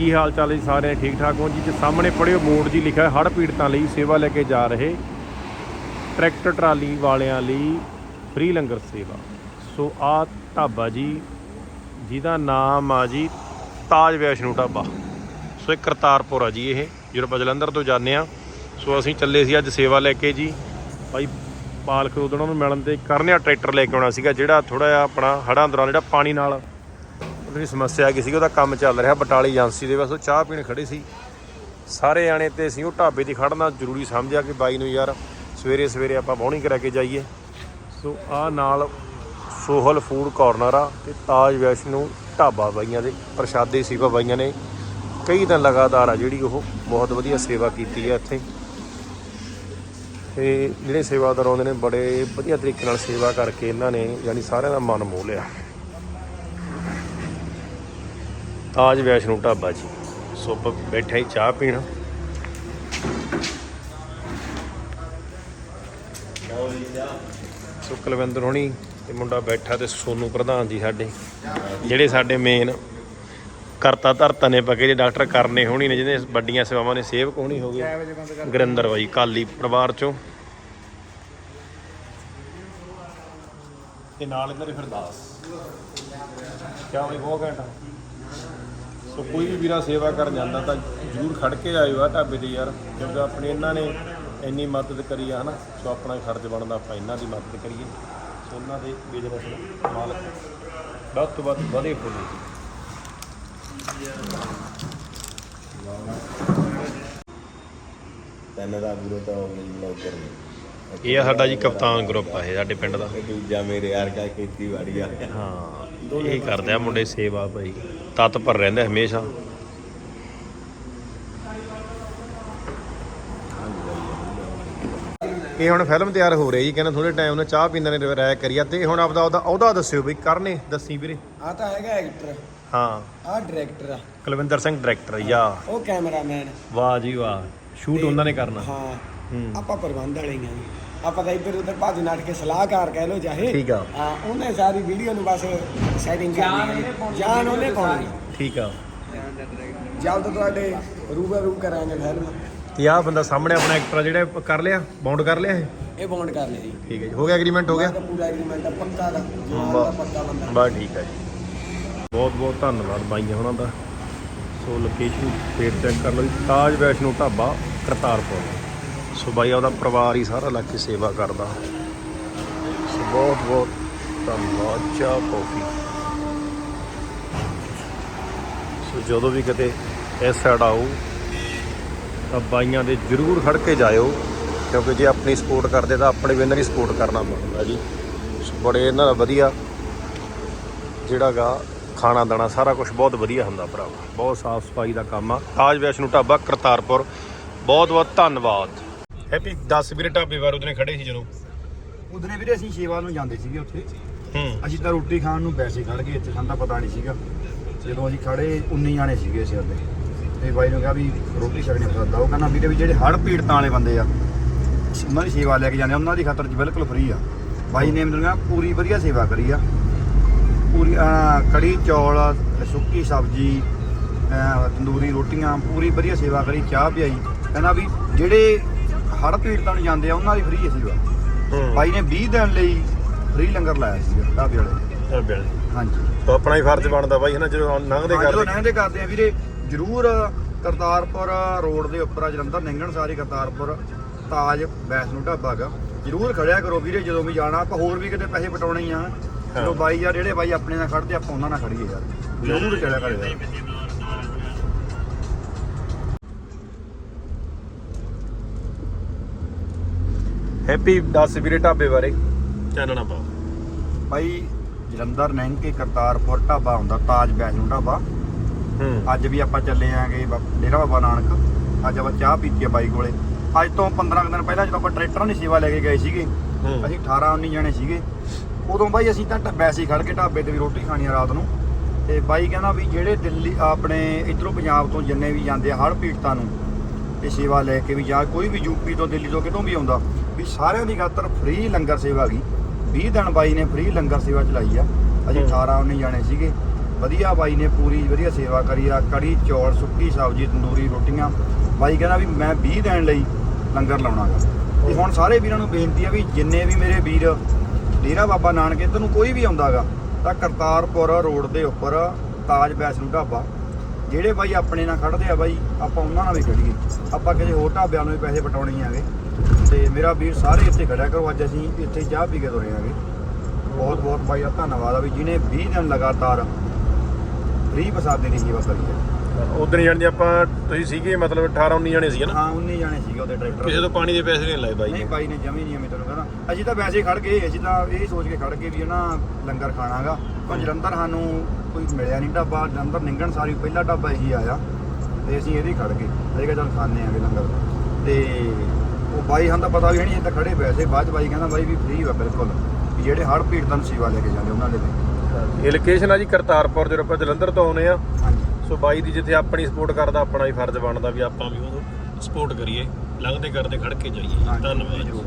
ਕੀ ਹਾਲ ਚਾਲ ਹੈ ਜੀ ਸਾਰਿਆਂ? ਠੀਕ ਠਾਕ ਹੋ ਜੀ? ਤੇ ਸਾਹਮਣੇ ਪੜਿਓ ਬੋਰਡ ਜੀ ਲਿਖਿਆ ਹੈ, ਹੜ੍ਹ ਪੀੜਤਾਂ ਲਈ ਸੇਵਾ ਲੈ ਕੇ ਜਾ ਰਹੇ ਟਰੈਕਟਰ ਟਰਾਲੀ ਵਾਲਿਆਂ ਲਈ ਫ੍ਰੀ ਲੰਗਰ ਸੇਵਾ। ਸੋ ਆ ਢਾਬਾ ਜੀ, ਜਿਹਦਾ ਨਾਮ ਆ ਜੀ ਤਾਜ ਵੈਸ਼ਨੂ ਢਾਬਾ। ਸੋ ਇਹ ਕਰਤਾਰਪੁਰ ਆ ਜੀ ਇਹ, ਜਦੋਂ ਆਪਾਂ ਜਲੰਧਰ ਤੋਂ ਜਾਂਦੇ ਆ ਸੋ ਅਸੀਂ ਚੱਲੇ ਸੀ ਅੱਜ ਸੇਵਾ ਲੈ ਕੇ ਜੀ। ਭਾਈ ਪਾਲਕ ਉਦਣੋਂ ਨੂੰ ਮਿਲਣ ਤੇ ਕਰਨਿਆ ਟਰੈਕਟਰ ਲੈ ਕੇ ਆਉਣਾ ਸੀਗਾ, ਜਿਹੜਾ ਥੋੜਾ ਜਿਹਾ ਆਪਣਾ ਹੜਾਂ ਦੌਰਾਨ ਜਿਹੜਾ ਪਾਣੀ ਨਾਲ ਉਹਦੀ ਸਮੱਸਿਆ ਆ ਗਈ ਸੀ ਉਹਦਾ ਕੰਮ ਚੱਲ ਰਿਹਾ ਬਟਾਲੀ ਏਜੰਸੀ ਦੇ, ਬਸ ਉਹ ਚਾਹ ਪੀਣ ਖੜੇ ਸੀ। ਸਾਰੇ ਆਣੇ ਤੇ ਅਸੀਂ ਉਹ ਢਾਬੇ ਦੀ ਖੜਨਾ ਜ਼ਰੂਰੀ ਸਮਝਿਆ ਕਿ ਬਾਈ ਨੂੰ ਯਾਰ ਸਵੇਰੇ ਸਵੇਰੇ ਆਪਾਂ ਬੌਣੀ ਕਰਾ ਕੇ ਜਾਈਏ। ਸੋ ਆ ਨਾਲ ਸੋਹਲ ਫੂਡ ਕਾਰਨਰ ਆ ਤੇ ਤਾਜ ਵੈਸ਼ਨੂ ਢਾਬਾ ਬਾਈਆਂ ਦੇ, ਪ੍ਰਸ਼ਾਦੇ ਸੇਵਾ ਬਾਈਆਂ ਨੇ। ਕਈ ਦਿਨ ਲਗਾਤਾਰ ਆ ਜਿਹੜੀ ਉਹ ਬਹੁਤ ਵਧੀਆ ਸੇਵਾ ਕੀਤੀ ਹੈ ਇੱਥੇ। ਤੇ ਜਿਹੜੇ ਸੇਵਾਦਾਰ ਆਉਂਦੇ ਨੇ, ਬੜੇ ਵਧੀਆ ਤਰੀਕੇ ਨਾਲ ਸੇਵਾ ਕਰਕੇ ਇਹਨਾਂ ਨੇ, ਯਾਨੀ ਸਾਰਿਆਂ ਦਾ ਮਨ ਮੋਹ ਲਿਆ। ਤਾਜ ਵੈਸ਼ਨੂ ਢਾਬਾ ਜੀ। ਸੋ ਆਪਾਂ ਬੈਠੇ ਹੀ ਚਾਹ ਪੀਣਾ। ਸੋ ਕੁਲਵਿੰਦਰ ਹੋਣੀ ਤੇ ਮੁੰਡਾ ਬੈਠਾ ਤੇ ਸੋਨੂ ਪ੍ਰਧਾਨ ਜੀ ਸਾਡੇ, ਜਿਹੜੇ ਸਾਡੇ ਮੇਨ ਕਰਤਾ ਧਰਤਾ ਨੇ ਪਕੇ ਜੇ ਡਾਕਟਰ ਕਰਨੇ ਹੋਣੀ ਨੇ ਜਿਹਨੇ ਵੱਡੀਆਂ ਸੇਵਾਵਾਂ ਨੇ, ਸੇਵਕ ਹੋਣੀ ਹੋ ਗਏ। ਗੁਰਿੰਦਰ ਬਾਈ ਕਾਲੀ ਪਰਿਵਾਰ ਚੋਂ। ਤੇ ਨਾਲ ਇਹਨਾਂ ਦੇ ਫਿਰਦਾਸ ਕਿਆ ਬਈ, ਬਹੁਤ ਘੰਟਾ ਸੋ ਕੋਈ ਵੀ ਵੀਰਾ ਸੇਵਾ ਕਰਨ ਜਾਂਦਾ ਤਾਂ ਜਰੂਰ ਖੜ ਕੇ ਆਇਓ ਆ ਢਾਬੇ ਤੇ ਯਾਰ ਕਿਉਂਕਿ ਆਪਣੀ ਇਹਨਾਂ ਨੇ ਇੰਨੀ ਮਦਦ ਕਰੀ ਆ ਹਨਾ? ਸੋ ਆਪਣਾ ਫਰਜ਼ ਬਣਦਾ ਆਪਾਂ ਇਹਨਾਂ ਦੀ ਮਦਦ ਕਰੀਏ। ਸੋ ਉਹਨਾਂ ਦੇ ਬਿਜ਼ਨਸ ਮਾਲਕ ਵੱਧ ਤੋਂ ਵੱਧ ਵਧੇ ਫੁੱਲੇ। ਜੀ ਤਿੰਨ ਦਾ ਗੁਰੂ ਤਾਂ ਉਹ ਬਲੌਗਰ ਨੇ। ਇਹ ਆ ਸਾਡਾ ਜੀ ਕਪਤਾਨ ਗਰੁੱਪ ਆ ਇਹ ਸਾਡੇ ਪਿੰਡ ਦਾ। ਦੂਜਾ ਮੇਰੇ ਯਾਰ ਕਾ ਖੇਤੀਬਾੜੀ ਆ ਹਾਂ। ਇਹ ਕਰਦੇ ਆ ਮੁੰਡੇ ਸੇਵਾ ਭਾਈ। ਤਤਪਰ ਰਹਿੰਦੇ ਹਮੇਸ਼ਾ। ਇਹ ਹੁਣ ਫਿਲਮ ਤਿਆਰ ਹੋ ਰਹੀ ਜੀ ਕਹਿੰਦਾ ਥੋੜੇ ਟਾਈਮ ਨਾਲ ਚਾਹ ਪੀਂਦੇ ਨੇ ਰਾਇ ਕਰੀਆ ਤੇ ਹੁਣ ਆਪਦਾ ਉਹਦਾ ਅਹੁਦਾ ਦੱਸਿਓ ਬਈ ਕਰਨੇ ਦੱਸੀ ਵੀਰੇ। ਆ ਤਾਂ ਹੈਗਾ ਐਕਟਰ ਹਾਂ। ਆ ਡਾਇਰੈਕਟਰ ਆ। ਕੁਲਵਿੰਦਰ ਸਿੰਘ ਡਾਇਰੈਕਟਰ ਯਾ ਉਹ ਕੈਮਰਾਮੈਨ ਵਾਹ ਜੀ ਵਾਹ। ਸ਼ੂਟ ਉਹਨਾਂ ਨੇ ਕਰਨਾ। ਹਾਂ। ਹੂੰ। ਆਪਾਂ ਪ੍ਰਬੰਧ ਵਾਲੇ ਹੀ ਆ ਜੀ। ਆਪਾਂ ਤਾਂ ਇੱਧਰ ਉੱਧਰ ਭੱਜ ਨੱਠ ਕੇ ਸਲਾਹਕਾਰ ਕਹਿ ਲੋ ਚਾਹੇ। ਠੀਕ ਆ। ਹਾਂ ਉਹਨੇ ਸਾਰੀ ਵੀਡੀਓ ਨੂੰ ਬਸ ਸੈਟਿੰਗ ਕਰਨੀ ਹੈ ਜਾਨ ਉਹਨੇ ਪਾਉਣੀ। ਠੀਕ ਆ। ਜਲਦ ਤੁਹਾਡੇ ਰੂਬਰੂ ਕਰਾਂਗੇ ਫਿਲਮ ਤੇ ਆਹ ਬੰਦਾ ਸਾਹਮਣੇ ਆਪਣਾ ਐਕਟਰ ਜਿਹੜਾ ਕਰ ਲਿਆ ਬਾਉਂਡ ਕਰ ਲਿਆ ਇਹ? ਇਹ ਬੌਂਡ ਕਰ ਲਿਆ ਜੀ। ਠੀਕ ਹੈ ਜੀ। ਹੋ ਗਿਆ ਐਗਰੀਮੈਂਟ ਹੋ ਗਿਆ? ਪੂਰਾ ਐਗਰੀਮੈਂਟ ਆ ਪੱਕਾ ਦਾ। ਦਾ ਪੱਕਾ ਬੰਦਾ। ਬਸ ਠੀਕ ਹੈ ਜੀ। ਬਹੁਤ ਬਹੁਤ ਧੰਨਵਾਦ ਬਾਈਆਂ ਉਹਨਾਂ ਦਾ। ਸੋ ਲੋਕੇਸ਼ਨ ਫੇਰ ਚੈੱਕ ਕਰ ਲਓ ਜੀ। ਤਾਜ ਵੈਸ਼ਨੂ ਢਾਬਾ ਕਰਤਾਰਪੁਰ। ਸੋ ਬਾਈ ਉਹਦਾ ਪਰਿਵਾਰ ਹੀ ਸਾਰਾ ਲੱਗ ਕੇ ਸੇਵਾ ਕਰਦਾ। ਸੋ ਬਹੁਤ ਬਹੁਤ ਧੰਨਵਾਦ, ਚਾਹ, ਕੌਫੀ। ਸੋ ਜਦੋਂ ਵੀ ਕਿਤੇ ਇਸ ਸਾਈਡ ਆਓ, ਤਾਂ ਬਾਈਆਂ ਦੇ ਜ਼ਰੂਰ ਖੜ ਕੇ ਜਾਇਓ, ਕਿਉਂਕਿ ਜੇ ਆਪਣੀ ਸਪੋਰਟ ਕਰਦੇ ਤਾਂ ਆਪਣੇ ਵੀ ਇਹਨਾਂ ਦੀ ਸਪੋਰਟ ਕਰਨਾ ਬਣਦਾ ਜੀ। ਬੜੇ ਇਹਨਾਂ ਦਾ ਵਧੀਆ ਜਿਹੜਾ ਗਾ, ਖਾਣਾ ਦਾਣਾ ਸਾਰਾ ਕੁਝ ਬਹੁਤ ਵਧੀਆ ਹੁੰਦਾ ਭਰਾਵਾ। ਬਹੁਤ ਸਾਫ਼ ਸਫ਼ਾਈ ਦਾ ਕੰਮ ਆ। ਤਾਜ ਵੈਸ਼ਨੂ ਢਾਬਾ ਕਰਤਾਰਪੁਰ। ਬਹੁਤ ਬਹੁਤ ਧੰਨਵਾਦ। ਹੈਪੀ 10 ਵੀਰੇ ਢਾਬੇ ਵਾਰ ਉਹਨੇ ਖੜੇ ਸੀ ਜਦੋਂ? ਉਦਨੇ ਵੀਰੇ ਅਸੀਂ ਸੇਵਾ ਨੂੰ ਜਾਂਦੇ ਸੀਗੇ ਉੱਥੇ। ਹੂੰ। ਅਸੀਂ ਤਾਂ ਰੋਟੀ ਖਾਣ ਨੂੰ ਵੈਸੇ ਖੜ ਗਏ ਇੱਥੇ ਸਾਨੂੰ ਤਾਂ ਪਤਾ ਨਹੀਂ ਸੀਗਾ। ਜਦੋਂ ਅਸੀਂ ਖੜੇ 19 ਜਾਣੇ ਸੀਗੇ ਅਸੀਂ ਉਹਦੇ ਤੇ ਬਾਈ ਨੂੰ ਕਿਹਾ ਵੀ ਰੋਟੀ ਛਕਣੀ ਪਸੰਦ ਆ ਉਹ ਕਹਿੰਦਾ ਵੀਰੇ ਵੀ ਜਿਹੜੇ ਹੜ ਪੀੜਤਾਂ ਵਾਲੇ ਬੰਦੇ ਆ ਉਹਨਾਂ ਦੀ ਸੇਵਾ ਲੈ ਕੇ ਜਾਂਦੇ ਉਹਨਾਂ ਦੀ ਖਾਤਰ ਚ ਬਿਲਕੁਲ ਫ੍ਰੀ ਆ। ਬਾਈ ਨੇ ਮੈਨੂੰ ਕਿਹਾ ਪੂਰੀ ਵਧੀਆ ਸੇਵਾ ਕਰੀ ਆ। ਪੂਰੀ ਕੜੀ ਚੌਲ ਸੁੱਕੀ ਸਬਜ਼ੀ ਤੰਦੂਰੀ ਰੋਟੀਆਂ ਪੂਰੀ ਵਧੀਆ ਸੇਵਾ ਕਰੀ ਚਾਹ ਪਿਆਈ। ਕਹਿੰਦਾ ਵੀ ਜਿਹੜੇ ਹੜ ਪੀੜਤਾਂ ਨੂੰ ਜਾਂਦੇ ਆ ਉਹਨਾਂ ਦੀ ਫ੍ਰੀ ਹੂੰ। ਬਾਈ ਨੇ 20 ਦਿਨ ਲਈ ਫ੍ਰੀ ਲੰਗਰ ਲਾਇਆ ਸੀਗਾ ਢਾਬੇ ਵਾਲੇ। ਹਾਂਜੀ। ਤਾਂ ਆਪਣਾ ਹੀ ਫਰਜ਼ ਬਣਦਾ ਬਾਈ ਹਨਾ ਜਦੋਂ ਲੰਘਦੇ ਹਾਂ, ਜਦੋਂ ਕਰਦੇ। ਲੰਘਦੇ ਕਰਦੇ ਆ ਵੀਰੇ ਜਰੂਰ ਕਰਤਾਰਪੁਰ ਰੋਡ ਦੇ ਉੱਪਰ ਆ ਜਲੰਧਰ ਲੰਘਣ ਸਾਰੀ ਕਰਤਾਰਪੁਰ ਤਾਜ ਵੈਸ਼ਨੂ ਢਾਬਾ ਗਾ ਜਰੂਰ ਖੜਿਆ ਕਰੋ ਵੀਰੇ ਜਦੋਂ ਵੀ ਜਾਣਾ ਆਪਾਂ ਹੋਰ ਵੀ ਕਿਤੇ ਪੈਸੇ ਪਟਾਉਣੇ ਹੀ ਆ। ਚਲੋ ਬਾਈ ਯਾਰ ਜਿਹੜੇ ਬਾਈ ਆਪਣੇ ਨਾਲ ਖੜਦੇ ਆਪਾਂ ਉਹਨਾਂ ਨਾਲ ਖੜੀਏ ਯਾਰ। ਜਰੂਰ ਚੜਿਆ ਯਾਰ। ਹੈਪੀ 10 ਵੀਰੇ ਢਾਬੇ ਬਾਰੇ। ਚਾਨਣਾ ਪਾਓ। ਬਾਈ ਜਲੰਧਰ ਲੰਘ ਕੇ ਕਰਤਾਰਪੁਰ ਢਾਬਾ ਹੁੰਦਾ ਤਾਜ ਵੈਸ਼ਨੂ ਢਾਬਾ। ਹੂੰ। ਅੱਜ ਵੀ ਆਪਾਂ ਚੱਲੇ ਆਂਗੇ ਡੇਰਾ ਬਾਬਾ ਨਾਨਕ। ਅੱਜ ਆਪਾਂ ਚਾਹ ਪੀਤੀ ਆ ਬਾਈ ਕੋਲੇ। ਅੱਜ ਤੋਂ 15 ਕੁ ਦਿਨ ਪਹਿਲਾਂ ਜਦੋਂ ਆਪਾਂ ਟਰੈਕਟਰਾਂ ਦੀ ਸੇਵਾ ਲੈ ਕੇ ਗਏ ਸੀਗੇ ਅਸੀਂ 18 19 ਜਣੇ ਸੀਗੇ। ਉਦੋਂ ਬਾਈ ਅਸੀਂ ਤਾਂ ਵੈਸੇ ਖੜ ਕੇ ਢਾਬੇ ਤੇ ਵੀ ਰੋਟੀ ਖਾਣੀ ਆ ਰਾਤ ਨੂੰ। ਤੇ ਬਾਈ ਕਹਿੰਦਾ ਵੀ ਜਿਹੜੇ ਦਿੱਲੀ ਆਪਣੇ ਇਧਰੋਂ ਪੰਜਾਬ ਤੋਂ ਜਿੰਨੇ ਵੀ ਜਾਂਦੇ ਆ ਹੜ੍ਹ ਪੀੜਤਾਂ ਨੂੰ ਇਹ ਸੇਵਾ ਲੈ ਕੇ ਵੀ ਜਾਂ ਕੋਈ ਵੀ ਯੂਪੀ ਤੋਂ ਦਿੱਲੀ ਤੋਂ ਕਿਤੋਂ ਵੀ ਆਉਂਦਾ। ਵੀ ਸਾਰਿਆਂ ਦੀ ਖਾਤਰ ਫ੍ਰੀ ਲੰਗਰ ਸੇਵਾ ਗਈ 20 ਦਿਨ ਬਾਈ ਨੇ ਫ੍ਰੀ ਲੰਗਰ ਸੇਵਾ ਚਲਾਈ ਆ। ਅਸੀਂ ਹੂੰ। 18 19 ਜਾਣੇ ਸੀਗੇ। ਵਧੀਆ ਬਾਈ ਨੇ ਪੂਰੀ ਵਧੀਆ ਸੇਵਾ ਕਰੀ ਆ। ਕੜੀ ਚੌਲ ਸੁੱਕੀ ਸਬਜ਼ੀ ਤੰਦੂਰੀ ਰੋਟੀਆਂ। ਬਾਈ ਕਹਿੰਦਾ ਵੀ ਮੈਂ 20 ਦਿਨ ਲਈ ਲੰਗਰ ਲਾਉਣਾਗਾ। ਤੇ ਹੁਣ ਸਾਰੇ ਵੀਰਾਂ ਨੂੰ ਬੇਨਤੀ ਆ ਵੀ ਜਿੰਨੇ ਵੀ ਮੇਰੇ ਵੀਰ ਡੇਰਾ ਬਾਬਾ ਨਾਨਕ ਇੱਧਰ ਨੂੰ ਕੋਈ ਵੀ ਆਉਂਦਾਗਾ ਤਾਂ ਕਰਤਾਰਪੁਰ ਰੋਡ ਦੇ ਉੱਪਰ ਤਾਜ ਵੈਸ਼ਨੂ ਢਾਬਾ। ਜਿਹੜੇ ਬਾਈ ਆਪਣੇ ਨਾਲ ਖੜਦੇ ਆ ਬਾਈ ਆਪਾਂ ਉਹਨਾਂ ਨਾਲ ਵੀ ਖੜੀਏ ਆਪਾਂ ਕਿਸੇ ਹੋਰ ਢਾਬਿਆਂ ਨੂੰ ਵੀ ਪੈਸੇ ਵਟਾਉਣੇ ਹੀ ਆਗੇ ਤੇ ਮੇਰਾ ਵੀਰ ਸਾਰੇ ਇੱਥੇ ਖੜਿਆ ਕਰੋ ਅੱਜ ਅਸੀਂ ਇੱਥੇ ਚਾਹ ਪੀ ਕੇ ਤੁਰੇ ਆਗੇ। ਬਹੁਤ ਬਹੁਤ ਬਾਈ ਦਾ ਧੰਨਵਾਦ ਆ ਵੀ ਜਿਹਨੇ 20 ਦਿਨ ਲਗਾਤਾਰ ਫ੍ਰੀ ਪ੍ਰਸਾਦੇ ਦੀ ਸੇਵਾ ਕਰੀ ਹੈ ਉਦੋਂ ਜਾਣੀ ਆਪਾਂ ਤੁਸੀਂ ਸੀਗੇ ਮਤਲਬ 18 19 ਜਣੇ ਸੀਗੇ ਨਾ? ਹਾਂ 19 ਜਾਣੇ ਸੀਗੇ ਉਹਦੇ ਕਿਸੇ ਟਰੈਕਟਰ ਤੋਂ ਪਾਣੀ ਦੇ ਪੈਸੇ ਨਹੀਂ ਲਾਏ ਬਾਈ ਨਹੀਂ ਬਾਈ ਨੇ ਜਮੀ ਨਹੀਂ ਐਵੇਂ ਤੁਹਾਨੂੰ ਕਹਿੰਦਾ ਅਸੀਂ ਤਾਂ ਵੈਸੇ ਖੜ ਗਏ ਅਸੀਂ ਤਾਂ ਇਹ ਸੋਚ ਕੇ ਖੜ ਗਏ ਵੀ ਨਾ ਲੰਗਰ ਖਾਣਾਗਾ ਪਰ ਜਲੰਧਰ ਸਾਨੂੰ ਕੋਈ ਮਿਲਿਆ ਨਹੀਂ ਢਾਬਾ। ਜਲੰਧਰ ਨਿੰਗਣ ਸਾਰੀ ਪਹਿਲਾ ਢਾਬਾ ਇਹੀ ਆਇਆ। ਤੇ ਅਸੀਂ ਇਹਦੇ ਹੀ ਖੜ ਗਏ। ਅਸੀਂ ਕਿਹਾ ਚੱਲ ਖਾਣੇ ਆਂਗੇ ਲੰਗਰ। ਤੇ ਉਹ ਬਾਈ ਹਾਂ ਤਾਂ ਪਤਾ ਵੀ ਨਹੀਂ ਇਹ ਤਾਂ ਖੜੇ ਪਏ ਸੀ। ਬਾਅਦ 'ਚ ਬਾਈ ਕਹਿੰਦਾ ਬਾਈ ਵੀ ਫ੍ਰੀ ਵਾ ਬਿਲਕੁਲ। ਵੀ ਜਿਹੜੇ ਹੜ ਪੀੜ ਤਨ ਸੇਵਾ ਲੈ ਕੇ ਜਾਂਦੇ ਉਹਨਾਂ ਦੇ ਲਈ। ਇਹ ਲੋਕੇਸ਼ਨ ਆ ਜੀ ਕਰਤਾਰਪੁਰ ਜਦੋਂ ਆਪਾਂ ਜਲੰਧਰ ਤੋਂ ਆਉਨੇ ਆ ਹਾਂਜੀ। ਸੋ ਬਾਈ ਦੀ ਜਿੱਥੇ ਆਪਣੀ ਸਪੋਰਟ ਕਰਦਾ ਆਪਣਾ ਵੀ ਫਰਜ਼ ਬਣਦਾ ਵੀ ਆਪਾਂ ਵੀ ਉਹਨੂੰ ਸਪੋਰਟ ਕਰੀਏ। ਲੰਘਦੇ ਕਰਦੇ ਖੜ ਕੇ ਜਾਈਏ। ਧੰਨਵਾਦ ਜ਼ਰੂਰ।